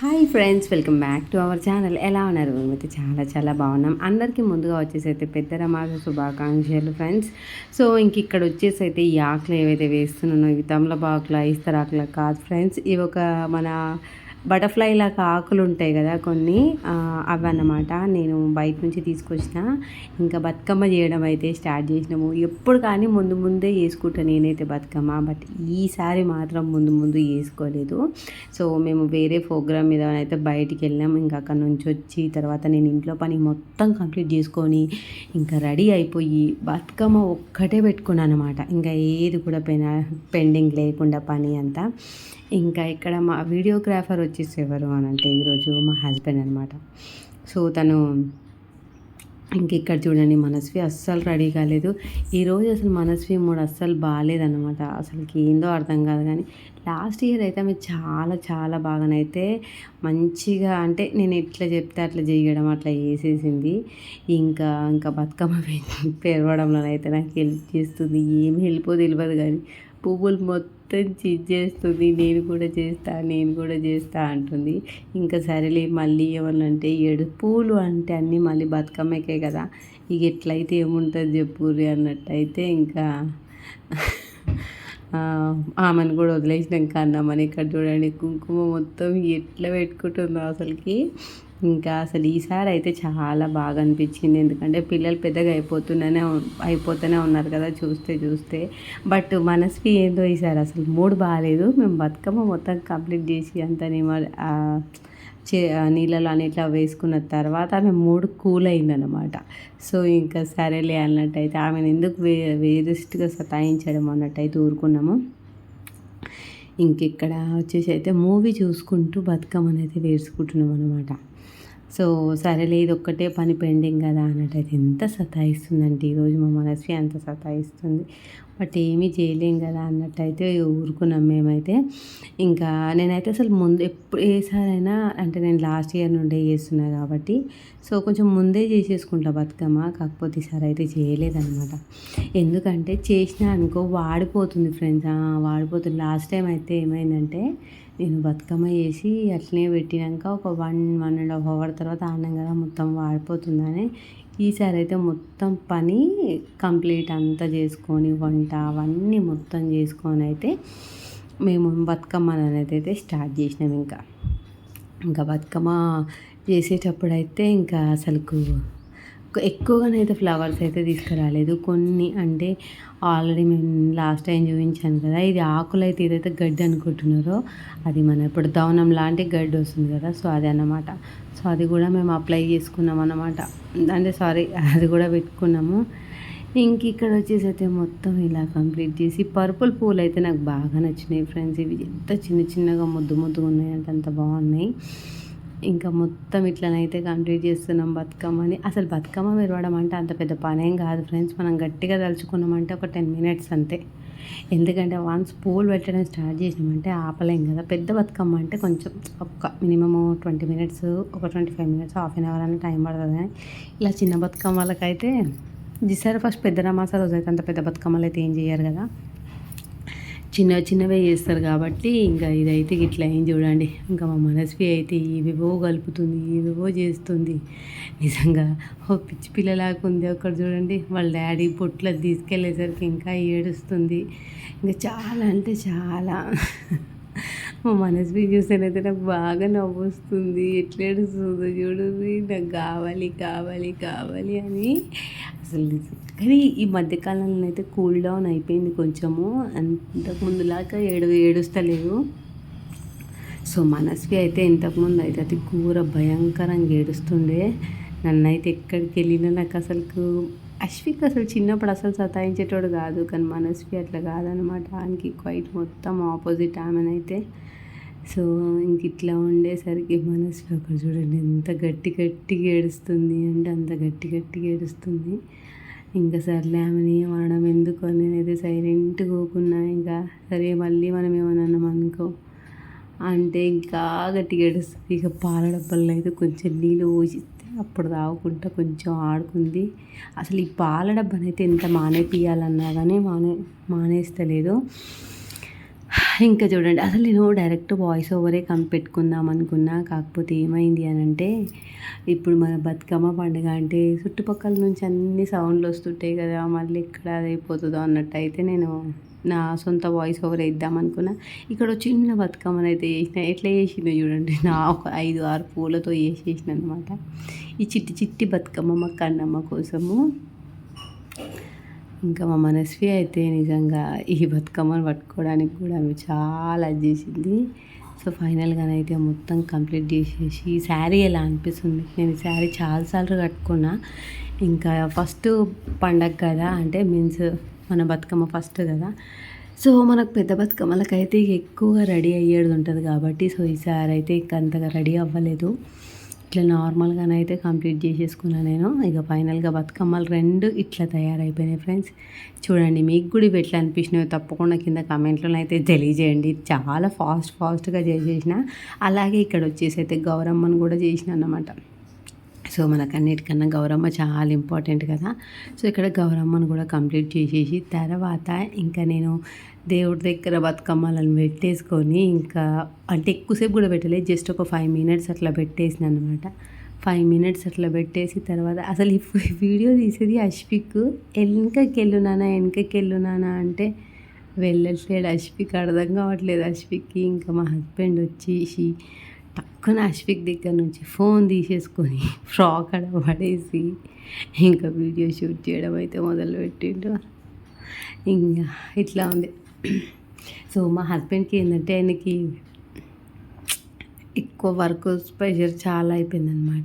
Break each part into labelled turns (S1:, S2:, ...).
S1: Hi friends welcome back to our channel. ఎలా ఉన్నారు? మేమైతే చాలా చాలా బాగున్నాం. అందరికీ ముందుగా వచ్చేసి అయితే పెద్ద రమాస శుభాకాంక్షలు ఫ్రెండ్స్. సో ఇంక ఇక్కడ వచ్చేసి అయితే ఈ ఆకులు ఏవైతే వేస్తున్నానో ఇవి తమలపాకుల ఇస్తరాకుల కాదు ఫ్రెండ్స్. ఇవి ఒక మన బటర్ఫ్లై లాగా ఆకులు ఉంటాయి కదా కొన్ని అవి అన్నమాట నేను బయట నుంచి తీసుకొచ్చిన. ఇంకా బతుకమ్మ చేయడం అయితే స్టార్ట్ చేసినాము. ఎప్పుడు కానీ ముందు ముందే వేసుకుంటాను నేనైతే బతుకమ్మ. బట్ ఈసారి మాత్రం ముందు ముందు వేసుకోలేదు సో మేము వేరే ప్రోగ్రామ్ మీద అయితే బయటికి వెళ్ళాం ఇంకా అక్కడ నుంచి వచ్చి తర్వాత నేను ఇంట్లో పని మొత్తం కంప్లీట్ చేసుకొని ఇంకా రెడీ అయిపోయి బతుకమ్మ ఒక్కటే పెట్టుకున్నాను అనమాట ఇంకా ఏది కూడా పెన పెండింగ్ లేకుండా పని అంతా. ఇంకా ఇక్కడ మా వీడియోగ్రాఫర్ వచ్చి వచ్చేసి ఎవరు అని అంటే ఈరోజు మా హస్బెండ్ అనమాట సో తను ఇంక ఇక్కడ చూడండి మనస్వి అస్సలు రెడీ కాలేదు. ఈరోజు అసలు మనస్వి మూడు అస్సలు బాగాలేదన్నమాట అసలుకి ఏందో అర్థం కాదు కానీ లాస్ట్ ఇయర్ అయితే ఆమె చాలా చాలా బాగానైతే మంచిగా అంటే నేను ఎట్లా చెప్తే అట్లా చేయడం అట్లా చేసేసింది. ఇంకా ఇంకా బతుకమ్మ పెరవడంలో అయితే నాకు హెల్ప్ చేస్తుంది. ఏమి హెల్ప్ తెలియదు కానీ పువ్వులు మొత్తం చేస్తుంది. నేను కూడా చేస్తా నేను కూడా చేస్తా అంటుంది. ఇంకా సరేలే మళ్ళీ ఏమన్నంటే ఏడు పూలు అంటే అన్నీ మళ్ళీ బతుకమ్మకే కదా. ఇక ఎట్లయితే ఏముంటుంది చెప్పుర్రి అన్నట్టయితే ఇంకా ఆమెను కూడా వదిలేసినాక అన్నామని ఇక్కడ చూడండి కుంకుమ మొత్తం ఎట్లా పెట్టుకుంటుందో అసలుకి. ఇంకా అసలు ఈసారి అయితే చాలా బాగా అనిపించింది. ఎందుకంటే పిల్లలు పెద్దగా అయిపోతున్నానే అయిపోతూనే ఉన్నారు కదా చూస్తే చూస్తే. బట్ మనసుకి ఏందో ఈసారి అసలు మూడు బాగాలేదు మేము బతుకమ్మ మొత్తం కంప్లీట్ చేసి అంత చే నీళ్ళలో అన్నిట్లా వేసుకున్న తర్వాత ఆమె మూడు కూల్ అయిందనమాట సో ఇంకా సరేలే అన్నట్టయితే ఆమెను ఎందుకు వే వేరెస్ట్గా సతాయించడం అన్నట్టయితే ఊరుకున్నాము. ఇంక ఇక్కడ వచ్చేసి అయితే మూవీ చూసుకుంటూ బతుకమ్మని అయితే వేసుకుంటున్నాం అనమాట సో సరేలే ఇది ఒక్కటే పని పెండింగ్ కదా అన్నట్టయితే ఎంత సతాయిస్తుందంటే ఈరోజు మా మనస్వి అంత సతాయిస్తుంది. బట్ ఏమీ చేయలేం కదా అన్నట్టయితే ఊరుకున్నాం మేమైతే. ఇంకా నేనైతే అసలు ముందు ఎప్పుడు ఏసారైనా అంటే నేను లాస్ట్ ఇయర్ నుండే చేస్తున్నా కాబట్టి సో కొంచెం ముందే చేసేసుకుంటా బతుకమ్మ. కాకపోతే ఈసారి అయితే చేయలేదన్నమాట. ఎందుకంటే చేసినా అనుకో వాడిపోతుంది ఫ్రెండ్స్. వాడిపోతుంది. లాస్ట్ టైం అయితే ఏమైందంటే నేను బతుకమ్మ చేసి అట్లనే పెట్టినాక ఒక one one and half hour తర్వాత ఆడినాం కదా మొత్తం వాడిపోతుందని ఈసారి అయితే మొత్తం పని కంప్లీట్ అంతా చేసుకొని వంట అవన్నీ మొత్తం చేసుకొని అయితే మేము బతుకమ్మ అనేది అయితే స్టార్ట్ చేసినాం ఇంకా. ఇంకా బతుకమ్మ చేసేటప్పుడు అయితే ఇంకా అసలుకు ఎక్కువగానైతే ఫ్లవర్స్ అయితే తీసుకురాలేదు. కొన్ని అంటే ఆల్రెడీ మేము లాస్ట్ టైం చూపించాను కదా ఇది ఆకులు అయితే ఏదైతే గడ్డి అనుకుంటున్నారో అది మన ఇప్పుడు దవనం లాంటి గడ్డి వస్తుంది కదా సో అది అన్నమాట. సో అది కూడా మేము అప్లై చేసుకున్నాం అన్నమాట. అంటే సారీ అది కూడా పెట్టుకున్నాము. ఇంక ఇక్కడ వచ్చేసి అయితే మొత్తం ఇలా కంప్లీట్ చేసి పర్పుల్ పూలు అయితే నాకు బాగా నచ్చినాయి ఫ్రెండ్స్. ఇవి ఎంత చిన్న చిన్నగా ముద్దు ముద్దుగా ఉన్నాయి అంటే అంత బాగున్నాయి. ఇంకా మొత్తం ఇట్లనైతే కంప్లీట్ చేస్తున్నాం బతుకమ్మని. అసలు బతుకమ్మ విరవడం అంటే అంత పెద్ద పనేం కాదు ఫ్రెండ్స్. మనం గట్టిగా తలుచుకున్నామంటే ఒక టెన్ మినిట్స్ అంతే. ఎందుకంటే వన్స్ పూలు పెట్టడం స్టార్ట్ చేసినామంటే ఆపలేం కదా. పెద్ద బతుకమ్మ అంటే కొంచెం ఒక మినిమమ్ ట్వంటీ మినిట్స్ ఒక twenty five minutes half an hour అని టైం పడుతుంది కానీ ఇలా చిన్న బతుకమ్మలకైతే జిసారు ఫస్ట్ పెద్ద రమాసా రోజు అయితే అంత పెద్ద బతుకమ్మలు అయితే ఏం చేయరు కదా. చిన్న చిన్నవే చేస్తారు కాబట్టి ఇంకా ఇదైతే ఇట్లా ఏం చూడండి. ఇంకా మా మనస్వి అయితే ఇవివో కలుపుతుంది ఇవివో చేస్తుంది. నిజంగా ఓ పిచ్చి పిల్లలాగా ఉంది అక్కడ చూడండి. వాళ్ళ డాడీ పొట్ల తీసుకెళ్ళేసరికి ఇంకా ఏడుస్తుంది. ఇంకా చాలా అంటే చాలా. మా మనస్వి చూసానైతే నాకు బాగా నవ్వు వస్తుంది ఎట్లేడుస్తుందో చూడు. నాకు కావాలి కావాలి కావాలి అని అసలు కానీ ఈ మధ్యకాలంలో అయితే కూల్ డౌన్ అయిపోయింది కొంచెము. అంతకు ముందులాగా ఏడు ఏడుస్తలేదు. సో మనస్వి అయితే ఇంతకుముందు అయితే అది కూర భయంకరంగా ఏడుస్తుండే. నన్ను అయితే ఎక్కడికి వెళ్ళినా నాకు అసలు అశ్విక్ అసలు చిన్నప్పుడు అసలు సతాయించేటోడు కాదు. కానీ మనస్వి అట్లా కాదనమాట. ఆయనకి క్వైట్ మొత్తం ఆపోజిట్ ఆమెనైతే. సో ఇంక ఇట్లా ఉండేసరికి మనస్వి అక్కడ చూడండి ఎంత గట్టి గట్టిగా ఏడుస్తుంది అంటే అంత గట్టి గట్టిగా ఏడుస్తుంది. ఇంకా సర్లే ఆమెని అనడం ఎందుకు? నేనైతే సైలెంట్ పోకున్నా ఇంకా సరే మళ్ళీ మనం ఏమన్నా అనుకో. అంటే ఇంకా గట్టిగా ఏడుస్తుంది. ఇక పాల డబ్బల్లో అయితే కొంచెం నీళ్ళు పోసిస్తే అప్పుడు తాగుకుంటా కొంచెం ఆడుకుంది. అసలు ఈ పాల డబ్బానైతే ఎంత మానేపియాలన్నా కానీ మానే మానేస్తలేదు. ఇంకా చూడండి అసలు నేను డైరెక్ట్ వాయిస్ ఓవరే పెట్టుకుందాం అనుకున్నా. కాకపోతే ఏమైంది అని అంటే ఇప్పుడు మన బతుకమ్మ పండుగ అంటే చుట్టుపక్కల నుంచి అన్ని సౌండ్లు వస్తుంటాయి కదా మళ్ళీ ఇక్కడ అయిపోతుందో అన్నట్టు అయితే నేను నా సొంత వాయిస్ ఓవర్ ఇద్దాం అనుకున్నా. ఇక్కడ చిన్న బతుకమ్మని అయితే చేసిన ఎట్లా చేసిందో చూడండి. నా ఒక ఐదు ఆరు పూలతో చేసేసిన అనమాట ఈ చిట్టి చిట్టి బతుకమ్మ మా కన్నమ్మ కోసము ఇంకా మా మనస్వి అయితే నిజంగా ఈ బతుకమ్మను పట్టుకోవడానికి కూడా ఆమె చాలా చేసింది. సో ఫైనల్గానైతే మొత్తం కంప్లీట్ చేసేసి ఈ శారీ ఎలా అనిపిస్తుంది? నేను ఈ శారీ చాలాసార్లు కట్టుకున్నా. ఇంకా ఫస్ట్ పండగ కదా అంటే మీన్స్ మన బతుకమ్మ ఫస్ట్ కదా. సో మనకు పెద్ద బతుకమ్మలకైతే ఎక్కువగా రెడీ అయ్యేది ఉంటుంది కాబట్టి సో ఈసారి అయితే ఇంక అంతగా రెడీ అవ్వలేదు. ఇట్లా నార్మల్గానైతే కంప్లీట్ చేసేసుకున్నాను నేను. ఇక ఫైనల్గా బతుకమ్మలు రెండు ఇట్లా తయారైపోయినాయి ఫ్రెండ్స్. చూడండి మీకు కూడా ఇవి ఎట్లా అనిపించినాయో తప్పకుండా కింద కమెంట్లో అయితే తెలియజేయండి. చాలా ఫాస్ట్ ఫాస్ట్గా చేసేసిన. అలాగే ఇక్కడ వచ్చేసి అయితే గౌరమ్మను కూడా చేసిన అన్నమాట. సో మనకు అన్నిటికన్నా గౌరమ్మ చాలా ఇంపార్టెంట్ కదా. సో ఇక్కడ గౌరమ్మను కూడా కంప్లీట్ చేసేసి తర్వాత ఇంకా నేను దేవుడి దగ్గర బతుకమ్మలను పెట్టేసుకొని ఇంకా అంటే ఎక్కువసేపు కూడా పెట్టలేదు జస్ట్ ఒక ఫైవ్ మినిట్స్ అట్లా పెట్టేసిన అనమాట ఫైవ్ మినిట్స్ అట్లా పెట్టేసి తర్వాత అసలు ఈ వీడియో తీసేది అష్ఫిక్ వెనకకి వెళ్ళునానా వెనకకి వెళ్ళునానా అంటే వెళ్ళట్లేడు అశ్విక్ అర్థం కావట్లేదు అశ్విక్కి. ఇంకా మా హస్బెండ్ వచ్చేసి టక్కున అశ్విక్ దగ్గర నుంచి ఫోన్ తీసేసుకొని ఫ్రాక్ అడ పడేసి ఇంకా వీడియో షూట్ చేయడం అయితే మొదలుపెట్టిండు. ఇంకా ఇట్లా ఉంది. సో మా హస్బెండ్కి ఏంటంటే ఆయనకి ఎక్కువ వర్క్ ప్రెషర్ చాలా అయిపోయిందనమాట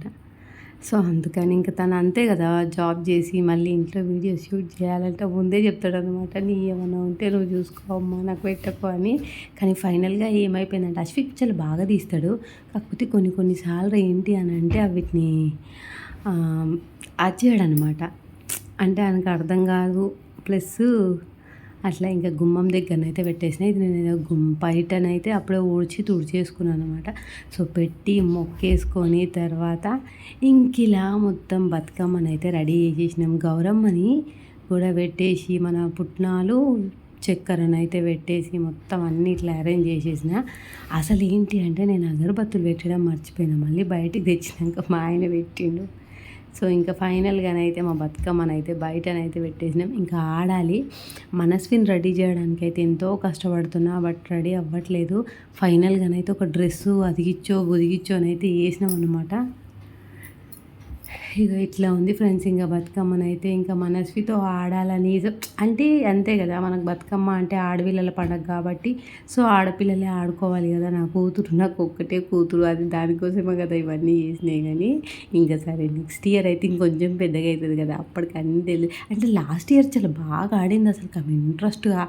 S1: సో అందుకని ఇంకా తను అంతే కదా జాబ్ చేసి మళ్ళీ ఇంట్లో వీడియో షూట్ చేయాలంటే ముందే చెప్తాడు అనమాట నీ ఏమైనా ఉంటే నువ్వు చూసుకోమ్మా నాకు పెట్టకు అని. కానీ ఫైనల్గా ఏమైపోయిందంటే అశ్విక్ చాలా బాగా తీస్తాడు కాకపోతే కొన్ని కొన్నిసార్లు ఏంటి అని అంటే వీటిని అచ్చేయడు అంటే ఆయనకు అర్థం కాదు ప్లస్ అట్లా ఇంకా గుమ్మం దగ్గరనైతే పెట్టేసిన. ఇది నేను గుమ్ బయటనైతే అప్పుడే ఊడ్చి తుడిచేసుకున్నాను అనమాట సో పెట్టి మొక్కేసుకొని తర్వాత ఇంకిలా మొత్తం బతుకమ్మనైతే రెడీ చేసేసినాం. గౌరమ్మని కూడా పెట్టేసి మన పుట్నాలు చక్కెరనైతే పెట్టేసి మొత్తం అన్ని ఇట్లా అరేంజ్ చేసేసిన. అసలు ఏంటి అంటే నేను అగరబత్తులు పెట్టడం మర్చిపోయినా. మళ్ళీ బయటికి తెచ్చినాక మా ఆయన పెట్టిండు. సో ఇంకా ఫైనల్గానైతే మా బతుకమ్మనైతే బయటనైతే పెట్టేసినాం. ఇంకా ఆడాలి. మనస్విని రెడీ చేయడానికి అయితే ఎంతో కష్టపడుతున్నా బట్ రెడీ అవ్వట్లేదు. ఫైనల్గానైతే ఒక డ్రెస్సు అదిగిచ్చో బుదిగిచ్చో అని అయితే వేసినాం అనమాట ఇక ఇట్లా ఉంది ఫ్రెండ్స్ ఇంకా బతుకమ్మని అయితే ఇంకా మనస్వితో ఆడాలని అంటే అంతే కదా మనకు బతుకమ్మ అంటే ఆడపిల్లల పండగ కాబట్టి సో ఆడపిల్లలే ఆడుకోవాలి కదా నా కూతురు నాకు ఒక్కటే కూతురు అది దానికోసమే కదా ఇవన్నీ చేసినాయి కానీ ఇంకా సరే నెక్స్ట్ ఇయర్ అయితే ఇంకొంచెం పెద్దగా అవుతుంది కదా అప్పటికి అన్నీ తెలియదు అంటే లాస్ట్ ఇయర్ చాలా బాగా ఆడింది అసలు ఆమె ఇంట్రెస్ట్గా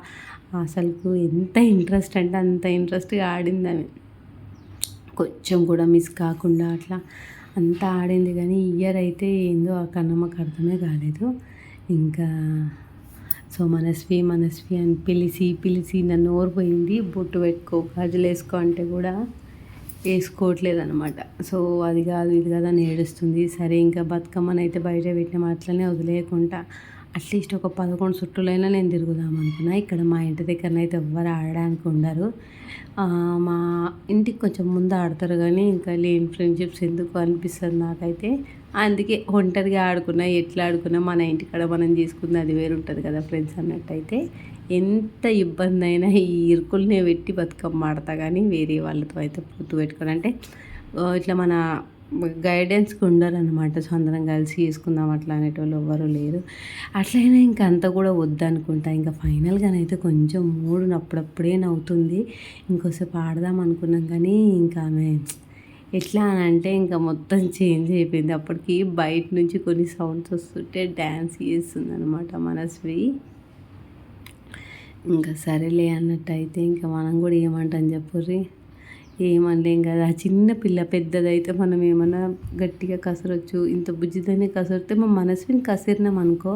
S1: అసలు ఎంత ఇంట్రెస్ట్ అంటే అంత ఇంట్రెస్ట్గా ఆడిందని కొంచెం కూడా మిస్ కాకుండా అట్లా అంతా ఆడింది కానీ ఇయర్ అయితే ఏందో ఆ కన్నమ్మకు అర్థమే కాలేదు. ఇంకా సో మనస్వి మనస్వి అని పిలిచి పిలిచి నన్ను ఓరిపోయింది బొట్టు పెట్టుకో గాజులు వేసుకో అంటే కూడా వేసుకోవట్లేదు అనమాట సో అది కాదు ఇది కాదు అని ఏడుస్తుంది. సరే ఇంకా బతుకమ్మనైతే బయట పెట్టిన అట్లనే వదిలేయకుండా అట్లీస్ట్ ఒక పదకొండు చుట్టులైనా నేను తిరుగుదాం అనుకున్నా ఇక్కడ మా ఇంటి దగ్గరనైతే ఎవ్వరు ఆడడానికి ఉండరు. మా ఇంటికి కొంచెం ముందు ఆడతారు కానీ ఇంకా లేని ఫ్రెండ్షిప్స్ ఎందుకు అనిపిస్తుంది నాకైతే. అందుకే ఒంటరిగా ఆడుకున్నా ఎట్లా ఆడుకున్నా మన ఇంటికాడ మనం చేసుకుంది అది వేరు ఉంటుంది కదా ఫ్రెండ్స్ అన్నట్టయితే. ఎంత ఇబ్బంది అయినా ఈ ఇరుకులనే పెట్టి బతుకమ్మ ఆడతా కానీ వేరే వాళ్ళతో అయితే పొత్తు పెట్టుకుని అంటే ఇట్లా మన గైడెన్స్కి ఉండరనమాట సో అందరం కలిసి చేసుకుందాం అట్లా అనేటోళ్ళు ఎవ్వరు లేరు. అట్లయినా ఇంకా అంత కూడా వద్దనుకుంటా. ఇంకా ఫైనల్గానైతే కొంచెం మూడు అప్పుడప్పుడే నవ్వుతుంది. ఇంకోసేపు ఆడదాం అనుకున్నాం కానీ ఇంకా ఆమె ఎట్లా అని అంటే ఇంకా మొత్తం చేంజ్ అయిపోయింది. అప్పటికి బయట నుంచి కొన్ని సౌండ్స్ వస్తుంటే డ్యాన్స్ చేస్తుంది అనమాట మనస్వి. ఇంకా సరేలే అన్నట్టు అయితే ఇంకా మనం కూడా ఏమంటాం చెప్పుర్రీ ఏమనలేం కదా. చిన్న పిల్ల పెద్దదైతే మనం ఏమన్నా గట్టిగా కసరొచ్చు ఇంత బుజ్జితోనే కసరితే మా మనసుని కసిరినాం అనుకో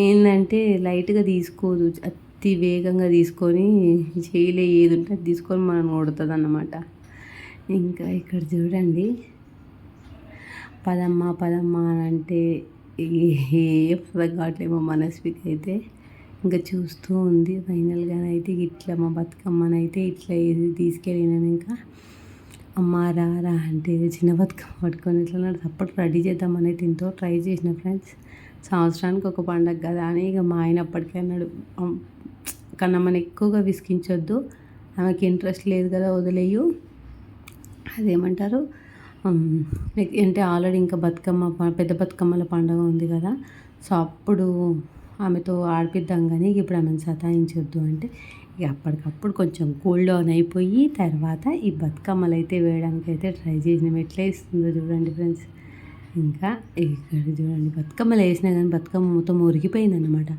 S1: ఏంటంటే లైట్గా తీసుకోదు. అతి వేగంగా తీసుకొని చేయలే ఏది ఉంటే అది తీసుకొని మనం కొడుతుంది అన్నమాట ఇంకా ఇక్కడ చూడండి. పదమ్మ పదమ్మ అని అంటే ఏ పదం కావట్లేమో మనస్వికి అయితే ఇంకా చూస్తూ ఉంది. ఫైనల్గా అయితే ఇట్లా మా బతుకమ్మనైతే ఇట్లా ఏది తీసుకెళ్ళినాం ఇంకా. అమ్మ రా రా అంటే చిన్న బతుకమ్మ పట్టుకొని ఇట్లా అప్పుడు రెడీ చేద్దామని అయితే ఎంతో ట్రై చేసిన ఫ్రెండ్స్. సంవత్సరానికి ఒక పండగ కదా అని ఇక మా ఆయన అప్పటికే అన్నాడు "అమ్, కన్నమ్మని ఎక్కువగా విసిగించొద్దు. ఆమెకి ఇంట్రెస్ట్ లేదు కదా వదిలేయు. అదేమంటారు? అంటే ఆల్రెడీ ఇంకా బతుకమ్మ ప- పెద్ద బతుకమ్మల పండుగ ఉంది కదా. సో అప్పుడు ఆమెతో ఆడిపిద్దాం కానీ ఇప్పుడు ఆమెను సతాయించొద్దు అంటే ఇక అప్పటికప్పుడు కొంచెం కూల్ డౌన్ అయిపోయి తర్వాత ఈ బతుకమ్మలు అయితే వేయడానికి అయితే ట్రై చేసినాం. ఎట్లా ఇస్తుందో చూడండి ఫ్రెండ్స్ ఇంకా ఇక్కడ చూడండి బతుకమ్మలు వేసినా కానీ బతుకమ్మ మొత్తం ఉరిగిపోయింది అనమాట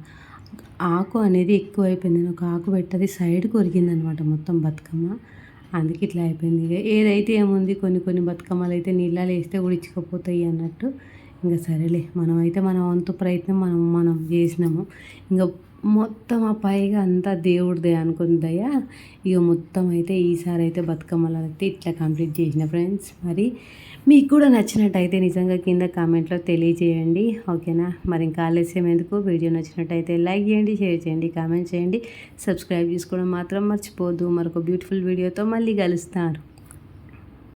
S1: ఆకు అనేది ఎక్కువ అయిపోయింది ఒక ఆకు పెట్టది సైడ్కి ఉరిగిందనమాట మొత్తం బతుకమ్మ. అందుకే ఇట్లా అయిపోయింది. ఇక ఏదైతే ఏముంది కొన్ని కొన్ని బతుకమ్మలు అయితే నీళ్ళలో వేస్తే ఉడిచికపోతాయి అన్నట్టు. ఇంకా సరేలే మనం అయితే మన వంతు ప్రయత్నం మనం మనం చేసినాము. ఇంకా మొత్తం ఆ పైగా అంతా దేవుడిదే అనుకుందయ్యా ఇక మొత్తం అయితే ఈసారి అయితే బతుకమ్మలు అయితే ఇట్లా కంప్లీట్ చేసిన ఫ్రెండ్స్. మరి మీకు కూడా నచ్చినట్టయితే నిజంగా కింద కామెంట్లో తెలియజేయండి. ఓకేనా? మరి ఇంకా ఆలస్యం ఎందుకు? వీడియో నచ్చినట్టయితే లైక్ చేయండి షేర్ చేయండి కామెంట్ చేయండి. సబ్స్క్రైబ్ చేసుకోవడం మాత్రం మర్చిపోద్దు మరొక బ్యూటిఫుల్ వీడియోతో మళ్ళీ కలుస్తారు.